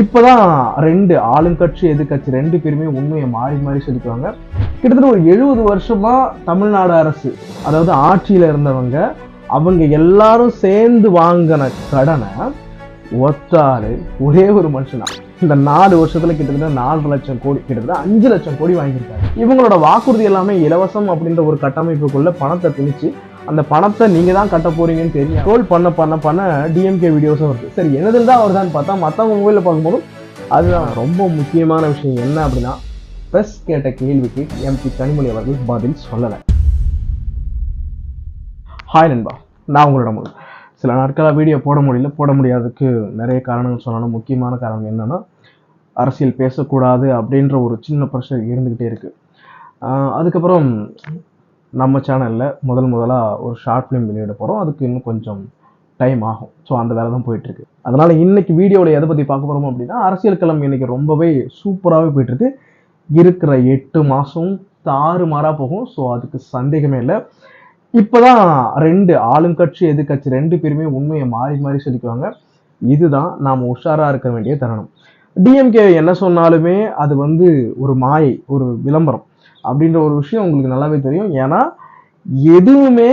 இப்போதான் ரெண்டு ஆளுங்கட்சி எதிர்க்கட்சி ரெண்டு பேருமே உண்மையை மாறி மாறி சொல்லிக்குவாங்க கிட்டத்தட்ட ஒரு எழுபது வருஷமா தமிழ்நாடு அரசு அதாவது ஆட்சியில இருந்தவங்க அவங்க எல்லாரும் சேர்ந்து வாங்கின கடனை ஒத்தாரு ஒரே ஒரு மனுஷனா. இந்த நாலு வருஷத்துல கிட்டத்தட்ட நாலு லட்சம் கோடி கிட்டத்தட்ட அஞ்சு லட்சம் கோடி வாங்கியிருக்காரு. இவங்களோட வாக்குறுதி எல்லாமே இலவசம் அப்படின்ற ஒரு கட்டமைப்புக்குள்ள பணத்தை திணிச்சு அந்த பணத்தை நீங்க தான் கட்ட போறீங்கன்னு தெரியும். ட்ரோல் பண்ண பண்ண பண்ண டிஎம்கே வீடியோஸும் வருது. சரி எனதில் தான் வருதான்னு பார்த்தா மற்றவங்க மொபைலில் பார்க்கும்போது அதுதான் ரொம்ப முக்கியமான விஷயம். என்ன அப்படின்னா ப்ரெஸ் கேட்ட கேள்விக்கு எம்பி கனிமொழி அவர்கள் பதில் சொல்லலை. ஹாய் நண்பா. நான் உங்களோட முழு சில நாட்களாக வீடியோ போட முடியல. போட முடியாததுக்கு நிறைய காரணங்கள் சொல்லணும். முக்கியமான காரணம் என்னன்னா அரசியல் பேசக்கூடாது அப்படின்ற ஒரு சின்ன ப்ரெஷர் இருந்துக்கிட்டே இருக்குது அதுக்கப்புறம் நம்ம சேனலில் முதல் முதலாக ஒரு ஷார்ட் ஃபிலிம் வெளியிட போகிறோம் அதுக்கு இன்னும் கொஞ்சம் டைம் ஆகும். ஸோ அந்த வேலை தான் போயிட்டுருக்கு. அதனால் இன்னைக்கு வீடியோவில் எதை பற்றி பார்க்க போகிறோம் அப்படின்னா அரசியல் கிளம்பு இன்னைக்கு ரொம்பவே சூப்பராகவே போயிட்டுருக்கு. இருக்கிற எட்டு மாதம் தாறு மாறாக போகும். ஸோ அதுக்கு சந்தேகமே இல்லை. இப்போ தான் ரெண்டு ஆளுங்கட்சி எதிர்கட்சி ரெண்டு பேருமே உண்மையை மாறி மாறி சொல்லிக்குவாங்க. இதுதான் நாம் உஷாராக இருக்க வேண்டிய தருணம். டிஎம்கே என்ன சொன்னாலுமே அது வந்து ஒரு மாயை ஒரு விளம்பரம். அப்படின்ற ஒரு விஷயம் உங்களுக்கு நல்லாவே தெரியும். ஏன்னா எதுவுமே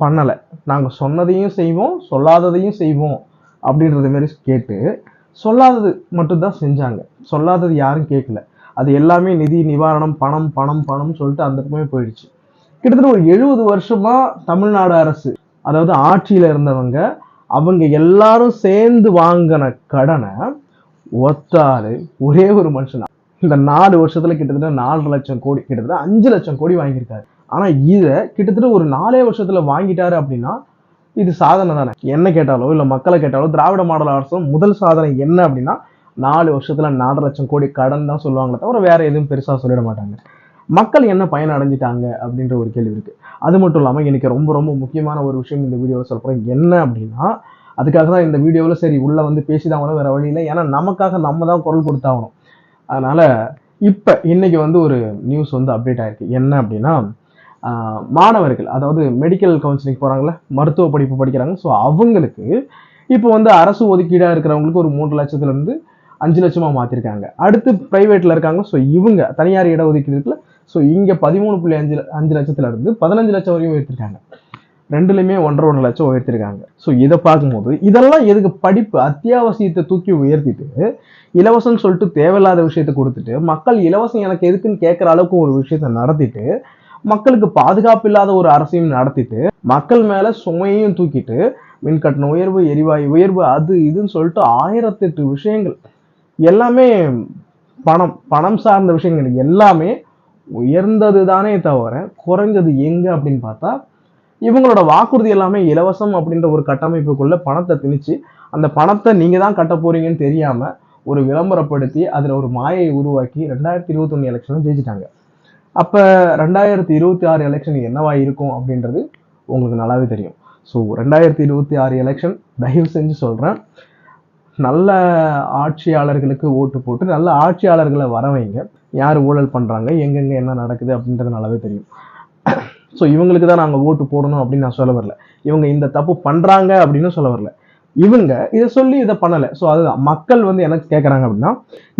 பண்ணலை. நாங்கள் சொன்னதையும் செய்வோம் சொல்லாததையும் செய்வோம் அப்படின்றது மாதிரி கேட்டு சொல்லாதது மட்டும்தான் செஞ்சாங்க. சொல்லாதது யாரும் கேட்கல. அது எல்லாமே நிதி நிவாரணம் பணம் பணம் பணம் சொல்லிட்டு அந்த பக்கமே போயிடுச்சு. கிட்டத்தட்ட ஒரு எழுபது வருஷமா தமிழ்நாடு அரசு அதாவது ஆட்சியில் இருந்தவங்க அவங்க எல்லாரும் சேர்ந்து வாங்கின கடனை ஒத்தாரு ஒரே ஒரு மனுஷன். இந்த நாலு வருஷத்துல கிட்டத்தட்ட நாலு லட்சம் கோடி கிட்டத்தட்ட அஞ்சு லட்சம் கோடி வாங்கியிருக்காரு. ஆனா இதை கிட்டத்தட்ட ஒரு நாலே வருஷத்துல வாங்கிட்டாரு அப்படின்னா இது சாதனை தானே? என்ன கேட்டாலோ இல்ல மக்களை கேட்டாலோ திராவிட மாடல் அரசும் முதல் சாதனை என்ன அப்படின்னா நாலு வருஷத்துல நாலு லட்சம் கோடி கடன் தான் சொல்லுவாங்களே தவிர வேற எதுவும் பெருசா சொல்லிட மாட்டாங்க. மக்கள் என்ன பயன் அடைஞ்சிட்டாங்க அப்படின்ற ஒரு கேள்வி இருக்கு. அது மட்டும் இல்லாமல் எனக்கு ரொம்ப ரொம்ப முக்கியமான ஒரு விஷயம் இந்த வீடியோவில் சொல்கிறேன் என்ன அப்படின்னா அதுக்காக தான் இந்த வீடியோவில் சரி உள்ளே வந்து பேசிதான் வேற வேறு இல்லை. ஏன்னா நமக்காக நம்ம தான் குரல் கொடுத்தாகணும். அதனால் இப்போ இன்னைக்கு வந்து ஒரு நியூஸ் வந்து அப்டேட் ஆயிருக்கு. என்ன அப்படின்னா மாணவர்கள் அதாவது மெடிக்கல் கவுன்சிலிங் போகிறாங்களே மருத்துவ படிப்பு படிக்கிறாங்க. ஸோ அவங்களுக்கு இப்போ வந்து அரசு ஒதுக்கீடாக இருக்கிறவங்களுக்கு ஒரு மூன்று லட்சத்துலேருந்து அஞ்சு லட்சமாக மாற்றிருக்காங்க அடுத்து ப்ரைவேட்டில் இருக்காங்க. ஸோ இவங்க தனியார் இட ஒதுக்கீடு இருக்குல்ல ஸோ இங்கே பதிமூணு புள்ளி அஞ்சு அஞ்சு லட்சத்துலேருந்து பதினஞ்சு லட்சம் வரையும் உயர்த்திருக்காங்க. ரெண்டுலையுமே ஒன்றரை ஒன்றரை லட்சம் உயர்த்திருக்காங்க. ஸோ இதை பார்க்கும்போது இதெல்லாம் எதுக்கு படிப்பு அத்தியாவசியத்தை தூக்கி உயர்த்திட்டு இலவசம்னு சொல்லிட்டு தேவையில்லாத விஷயத்தை கொடுத்துட்டு மக்கள் இலவசம் எனக்கு எதுக்குன்னு கேட்குற அளவுக்கு ஒரு விஷயத்தை நடத்திட்டு மக்களுக்கு பாதுகாப்பு இல்லாத ஒரு அரசையும் நடத்திட்டு மக்கள் மேலே சுமையையும் தூக்கிட்டு மின்கட்டண உயர்வு எரிவாயு உயர்வு அது இதுன்னு சொல்லிட்டு ஆயிரத்தெட்டு விஷயங்கள் எல்லாமே பணம் பணம் சார்ந்த விஷயங்கள் எல்லாமே உயர்ந்தது தானே தவிர குறைஞ்சது எங்கே அப்படின்னு பார்த்தா இவங்களோட வாக்குறுதி எல்லாமே இலவசம் அப்படின்ற ஒரு கட்டமைப்புக்குள்ள பணத்தை திணிச்சு அந்த பணத்தை நீங்க தான் கட்ட போறீங்கன்னு தெரியாம ஒரு விளம்பரப்படுத்தி அதுல ஒரு மாயை உருவாக்கி ரெண்டாயிரத்தி இருபத்தொன்னு எலெக்ஷனும் ஜெயிச்சிட்டாங்க. அப்ப ரெண்டாயிரத்தி இருபத்தி ஆறு எலெக்ஷன் என்னவா இருக்கும் அப்படின்றது உங்களுக்கு நல்லாவே தெரியும். ஸோ ரெண்டாயிரத்தி இருபத்தி ஆறு எலெக்ஷன் தயவு செஞ்சு சொல்றேன். நல்ல ஆட்சியாளர்களுக்கு ஓட்டு போட்டு நல்ல ஆட்சியாளர்களை வரவைங்க. யார் ஊழல் பண்றாங்க எங்கெங்க என்ன நடக்குது அப்படின்றது நல்லாவே தெரியும். ஸோ இவங்களுக்கு தான் நாங்கள் ஓட்டு போடணும் அப்படின்னு நான் சொல்ல வரல. இவங்க இந்த தப்பு பண்ணுறாங்க அப்படின்னு சொல்ல வரல. இவங்க இதை சொல்லி இதை பண்ணலை. ஸோ அதுதான். மக்கள் வந்து எனக்கு கேட்குறாங்க அப்படின்னா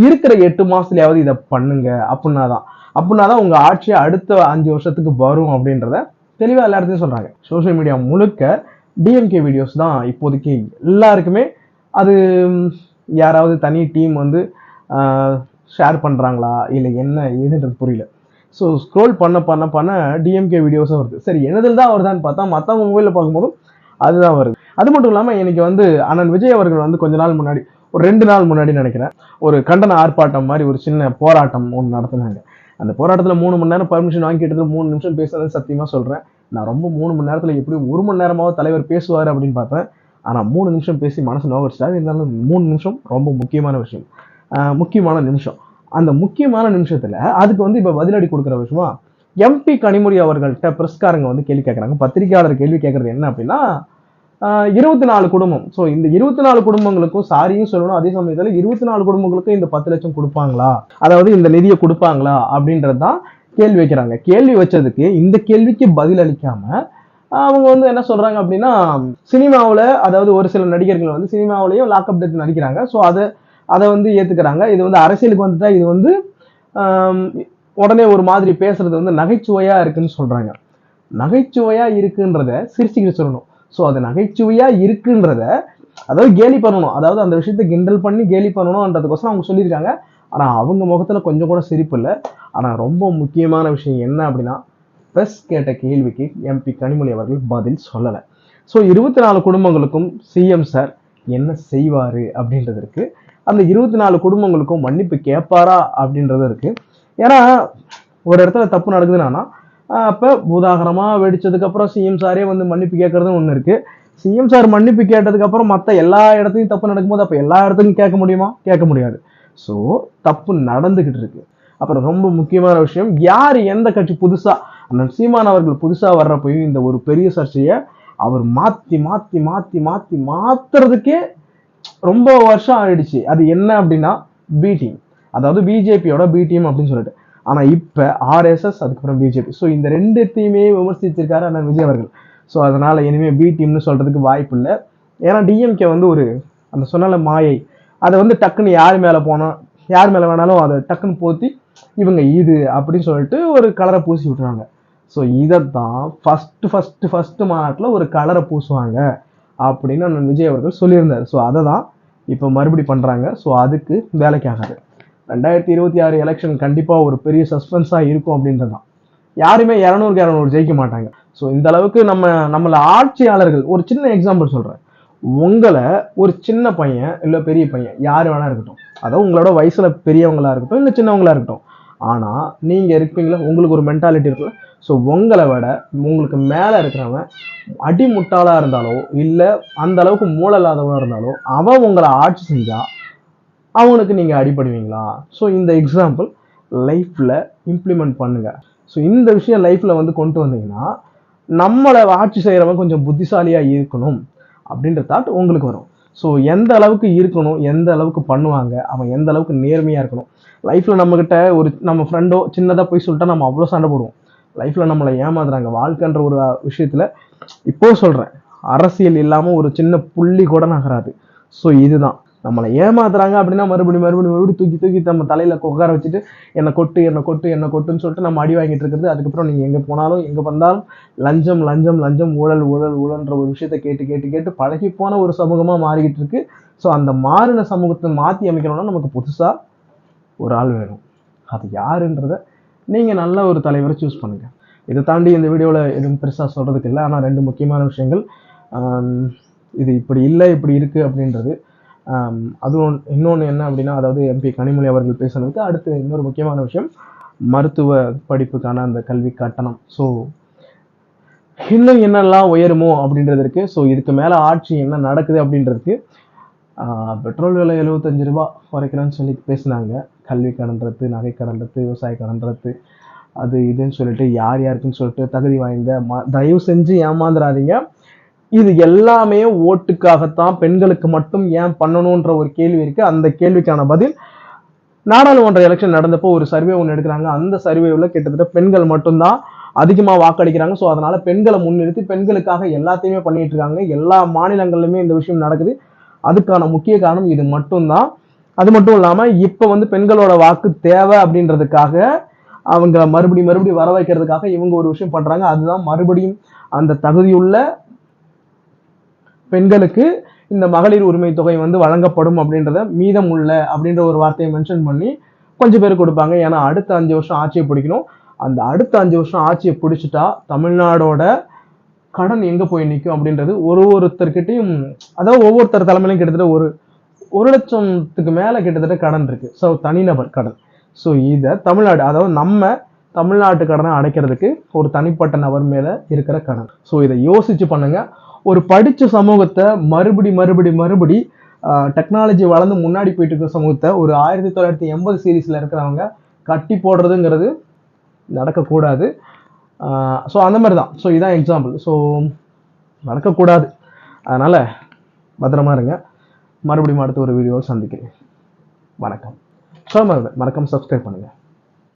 இருக்கிற எட்டு மாதத்துலையாவது இதை பண்ணுங்க அப்படின்னா தான். அப்படின்னா தான் உங்கள் ஆட்சி அடுத்த அஞ்சு வருஷத்துக்கு வரும் அப்படின்றத தெளிவாக எல்லா இடத்தையும் சொல்கிறாங்க சோஷியல் மீடியா முழுக்க டிஎம்கே வீடியோஸ் தான் இப்போதைக்கு எல்லாருக்குமே அது யாராவது தனி டீம் வந்து ஷேர் பண்ணுறாங்களா இல்லை என்ன ஏதுன்றது புரியல. ஸோ ஸ்க்ரோல் பண்ண பண்ண பண்ண டிஎம்கே வீடியோஸும் வருது. சரி எனதில் தான் வருதான்னு பார்த்தா மற்றவங்க மொபைலில் பார்க்கும்போது அதுதான் வருது. அது மட்டும் இல்லாமல் எனக்கு வந்து அண்ணன் விஜய் அவர்கள் வந்து கொஞ்ச நாள் முன்னாடி ஒரு ரெண்டு நாள் முன்னாடி நினைக்கிறேன் ஒரு கண்டன ஆர்ப்பாட்டம் மாதிரி ஒரு சின்ன போராட்டம் ஒன்று நடத்துனாங்க. அந்த போராட்டத்தில் மூணு மணி நேரம் பர்மிஷன் வாங்கிட்டு மூணு நிமிஷம் பேசுறது சத்தியமாக சொல்கிறேன் நான் ரொம்ப மூணு மணி நேரத்தில் எப்படி ஒரு மணி நேரமாவது தலைவர் பேசுவார் அப்படின்னு பார்த்தேன். ஆனால் மூணு நிமிஷம் பேசி மனசு நோகடிச்சிட்டாரு இருந்தாலும் மூணு நிமிஷம் ரொம்ப முக்கியமான விஷயம். முக்கியமான நிமிஷம். அந்த முக்கியமான நிமிஷத்தில் அதுக்கு வந்து இப்போ பதிலடி கொடுக்குற விஷயமா எம்பி கனிமொழி அவர்கள்ட்ட பிரஸ்காரங்க வந்து கேள்வி கேட்குறாங்க பத்திரிகையாளர் கேள்வி கேட்குறது என்ன அப்படின்னா இருபத்தி நாலு குடும்பம். ஸோ இந்த இருபத்தி நாலு குடும்பங்களுக்கும் சாரியும் சொல்லணும். அதே சமயத்தில் இருபத்தி நாலு குடும்பங்களுக்கும் இந்த பத்து லட்சம் கொடுப்பாங்களா? அதாவது இந்த நிதியை கொடுப்பாங்களா? அப்படின்றது தான் கேள்வி வைக்கிறாங்க. கேள்வி வச்சதுக்கு இந்த கேள்விக்கு பதில் அளிக்காம அவங்க வந்து என்ன சொல்றாங்க அப்படின்னா சினிமாவில் அதாவது ஒரு சில நடிகர்கள் வந்து சினிமாவிலையும் லாக்அப் டெத் நடிக்கிறாங்க. ஸோ அதை அதை வந்து ஏத்துக்கிறாங்க. இது வந்து அரசியலுக்கு வந்துட்டா இது வந்து உடனே ஒரு மாதிரி பேசுறது வந்து நகைச்சுவையா இருக்குன்னு சொல்றாங்க. நகைச்சுவையா இருக்குன்றத சிரிச்சுக்கிட்டு சொல்லணும். ஸோ அது நகைச்சுவையா இருக்குன்றத அதாவது கேலி பண்ணணும். அதாவது அந்த விஷயத்தை கிண்டல் பண்ணி கேலி பண்ணணும்ன்றதுக்கோசரம் அவங்க சொல்லியிருக்காங்க. ஆனால் அவங்க முகத்துல கொஞ்சம் கூட சிரிப்பு இல்லை. ஆனால் ரொம்ப முக்கியமான விஷயம் என்ன அப்படின்னா ப்ரெஸ் கேட்ட கேள்விக்கு எம்பி கனிமொழி அவர்கள் பதில் சொல்லலை. ஸோ இருபத்தி நாலு குடும்பங்களுக்கும் சிஎம் சார் என்ன செய்வார் அப்படின்றதற்கு அந்த இருபத்தி நாலு குடும்பங்களுக்கும் மன்னிப்பு கேட்பாரா அப்படின்றது இருக்கு. ஏன்னா ஒரு இடத்துல தப்பு நடக்குதுன்னா அப்போ பூதாகரமாக பூதாகரமா வெடிச்சதுக்கு அப்புறம் சிஎம் சாரே வந்து மன்னிப்பு கேட்கறதும் ஒன்று இருக்கு. சிஎம் சார் மன்னிப்பு கேட்டதுக்கு அப்புறம் எல்லா இடத்துலையும் தப்பு நடக்கும்போது அப்போ எல்லா இடத்துலையும் கேட்க முடியுமா? கேட்க முடியாது. ஸோ தப்பு நடந்துகிட்டு இருக்கு. அப்புறம் ரொம்ப முக்கியமான விஷயம் யார் எந்த கட்சி புதுசா அண்ணன் சீமான் அவர்கள் புதுசாக வர்றப்பையும் இந்த ஒரு பெரிய சர்ச்சையை அவர் மாற்றி மாற்றி மாற்றி மாற்றி மாற்றுறதுக்கே ரொம்ப வருஷம் ஆயிடுச்சு. அது என்ன அப்படின்னா பி டீம் அதாவது பிஜேபியோட பி டீம் அப்படின்னு சொல்லிட்டு. ஆனால் இப்போ ஆர்எஸ்எஸ் அதுக்கப்புறம் பிஜேபி ஸோ இந்த ரெண்டுத்தையுமே விமர்சிச்சிருக்காரு அண்ணன் விஜய் அவர்கள். ஸோ அதனால் இனிமேல் பி டீம்னு வாய்ப்பு இல்லை. ஏன்னா டிஎம்கே வந்து ஒரு அந்த சொன்னால மாயை. அதை வந்து டக்குன்னு யார் மேலே போனால் யார் மேலே வேணாலும் அதை டக்குன்னு போத்தி இவங்க இது அப்படின்னு சொல்லிட்டு ஒரு கலரை பூசி விட்டுறாங்க. ஸோ இதை தான் ஃபஸ்ட்டு ஃபஸ்ட்டு ஃபஸ்ட்டு மாநாட்டில் ஒரு கலரை பூசுவாங்க. அப்படின்னு அண்ணன் விஜய் அவர்கள் சொல்லியிருந்தார். ஸோ அதை தான் இப்போ மறுபடி பண்ணுறாங்க ஸோ அதுக்கு வேலைக்கு ஆகாது ரெண்டாயிரத்தி இருபத்தி ஆறு எலெக்ஷன் கண்டிப்பாக ஒரு பெரிய சஸ்பென்ஸாக இருக்கும் அப்படின்றது தான் யாருமே இரநூறுக்கு இரநூறு ஜெயிக்க மாட்டாங்க. ஸோ இந்த அளவுக்கு நம்ம நம்மளை ஆட்சியாளர்கள் ஒரு சின்ன எக்ஸாம்பிள் சொல்கிறேன் உங்களை ஒரு சின்ன பையன் இல்லை பெரிய பையன் யார் வேணா இருக்கட்டும். அதாவது உங்களோட வயசில் பெரியவங்களாக இருக்கட்டும் இல்லை சின்னவங்களாக இருக்கட்டும். ஆனால் நீங்கள் இருப்பீங்களா உங்களுக்கு ஒரு மென்டாலிட்டி இருக்குல்ல ஸோ உங்களை விட உங்களுக்கு மேலே இருக்கிறவன் அடிமுட்டாளாக இருந்தாலோ இல்லை அந்த அளவுக்கு மூளை இருந்தாலோ அவன் உங்களை ஆட்சி செஞ்சால் அவனுக்கு நீங்கள் அடிபடுவீங்களா? ஸோ இந்த எக்ஸாம்பிள் லைஃப்பில் இம்ப்ளிமெண்ட் பண்ணுங்கள் ஸோ இந்த விஷயம் லைஃப்பில் வந்து கொண்டு வந்தீங்கன்னா நம்மளை ஆட்சி செய்கிறவன் கொஞ்சம் புத்திசாலியாக இருக்கணும் அப்படின்ற தாட் உங்களுக்கு வரும். ஸோ எந்த அளவுக்கு இருக்கணும் எந்த அளவுக்கு பண்ணுவாங்க அவன் எந்த அளவுக்கு நேர்மையாக இருக்கணும். லைஃப்பில் நம்மக்கிட்ட ஒரு நம்ம ஃப்ரெண்டோ சின்னதாக போய் சொல்லிட்டா நம்ம அவ்வளோ சண்டை போடுவோம். லைஃப்பில் நம்மளை ஏமாத்துறாங்க. வாழ்க்கைன்ற ஒரு விஷயத்தில் இப்போ சொல்கிறேன் அரசியல் இல்லாமல் ஒரு சின்ன புள்ளி கூட நகராது. ஸோ இதுதான். நம்மளை ஏமாத்துறாங்க அப்படின்னா மறுபடியும் மறுபடியும் மறுபடியும் தூக்கி தூக்கி நம்ம தலையில உட்கார வச்சுட்டு என்னை கொட்டு என்னை கொட்டு என்னை கொட்டுன்னு சொல்லிட்டு நம்ம அடி வாங்கிட்டு இருக்கிறது. அதுக்கப்புறம் நீங்க எங்க போனாலும் எங்க வந்தாலும் லஞ்சம் லஞ்சம் லஞ்சம் ஊழல் ஊழல் ஊழல்ன்ற ஒரு விஷயத்த கேட்டு கேட்டு கேட்டு பழகி போன ஒரு சமூகமா மாறிக்கிட்டு இருக்கு. ஸோ அந்த மாறின சமூகத்தை மாத்தி அமைக்கணும்னா நமக்கு புதுசா ஒரு ஆள் வேணும். அது யாருன்றத நீங்க நல்ல ஒரு தலைவரை சூஸ் பண்ணுங்க. இதை தாண்டி இந்த வீடியோவில் எதுவும் பெருசாக சொல்கிறதுக்கு இல்லை. ஆனால் ரெண்டு முக்கியமான விஷயங்கள். இது இப்படி இல்லை இப்படி இருக்குது அப்படின்றது அதுவும் இன்னொன்று என்ன அப்படின்னா அதாவது எம்பி கனிமொழி அவர்கள் பேசுனதுக்கு அடுத்து இன்னொரு முக்கியமான விஷயம் மருத்துவ படிப்புக்கான அந்த கல்வி கட்டணம். ஸோ இன்னும் என்னெல்லாம் உயருமோ அப்படின்றது இருக்குது ஸோ இதுக்கு மேலே ஆட்சி என்ன நடக்குது அப்படின்றதுக்கு பெட்ரோல் விலை எழுபத்தஞ்சு ரூபா குறைக்கிறேன்னு சொல்லி பேசினாங்க. கல்வி கடன்றது நகை கடன்றது விவசாய கடன்றது அது இதுன்னு சொல்லிட்டு யார் யாருக்குன்னு சொல்லிட்டு தகுதி வாய்ந்த ம- தயவு செஞ்சு ஏமாந்துடாதீங்க இது எல்லாமே ஓட்டுக்காகத்தான் பெண்களுக்கு மட்டும் ஏன் பண்ணணுன்ற ஒரு கேள்வி இருக்கு. அந்த கேள்விக்கான பதில் நாடாளுமன்ற எலெக்ஷன் நடந்தப்போ ஒரு சர்வே ஒன்று எடுக்கிறாங்க. அந்த சர்வேவில் கிட்டத்தட்ட பெண்கள் மட்டும்தான் அதிகமாக வாக்களிக்கிறாங்க. ஸோ அதனால பெண்களை முன்னிறுத்தி பெண்களுக்காக எல்லாத்தையுமே பண்ணிட்டு இருக்காங்க. எல்லா மாநிலங்களிலுமே இந்த விஷயம் நடக்குது. அதுக்கான முக்கிய காரணம் இது மட்டும்தான். அது மட்டும் இல்லாமல் இப்போ வந்து பெண்களோட வாக்கு தேவை அப்படின்றதுக்காக அவங்க மறுபடியும் மறுபடியும் வர வைக்கிறதுக்காக இவங்க ஒரு விஷயம் பண்ணுறாங்க அதுதான் மறுபடியும் அந்த தகுதியுள்ள பெண்களுக்கு இந்த மகளிர் உரிமை தொகை வந்து வழங்கப்படும் அப்படின்றத மீதம் உள்ள அப்படின்ற ஒரு வார்த்தையை மென்ஷன் பண்ணி கொஞ்சம் பேர் கொடுப்பாங்க. ஏன்னா அடுத்த அஞ்சு வருஷம் ஆட்சியை பிடிக்கணும். அந்த அடுத்த அஞ்சு வருஷம் ஆட்சியை பிடிச்சிட்டா தமிழ்நாடோட கடன் எங்க போய் நிற்கும் அப்படின்றது ஒரு ஒருத்தர்கிட்டையும் அதாவது ஒவ்வொருத்தர் தலைமையிலும் கிட்டத்தட்ட ஒரு ஒரு லட்சத்துக்கு மேல கிட்டத்தட்ட கடன் இருக்கு. ஸோ தனிநபர் கடன். ஸோ இதை தமிழ்நாடு அதாவது நம்ம தமிழ்நாட்டு கடனை அடைக்கிறதுக்கு ஒரு தனிப்பட்ட நபர் மேல இருக்கிற கடன். ஸோ இதை யோசிச்சு பண்ணுங்க. ஒரு படிச்ச சமூகத்தை மறுபடி மறுபடி மறுபடி டெக்னாலஜி வளர்ந்து முன்னாடி போயிட்டு இருக்கிற சமூகத்தை ஒரு ஆயிரத்தி தொள்ளாயிரத்தி எண்பது சீரீஸில் இருக்கிறவங்க கட்டி போடுறதுங்கிறது நடக்கக்கூடாது. ஸோ அந்த மாதிரி தான் ஸோ இதான் எக்ஸாம்பிள் ஸோ நடக்கக்கூடாது. அதனால் பத்திரமா இருங்க. மறுபடியும் அடுத்த ஒரு வீடியோவை சந்திக்கிறேன். வணக்கம். ஸோ மறக்காம சப்ஸ்கிரைப் பண்ணுங்கள்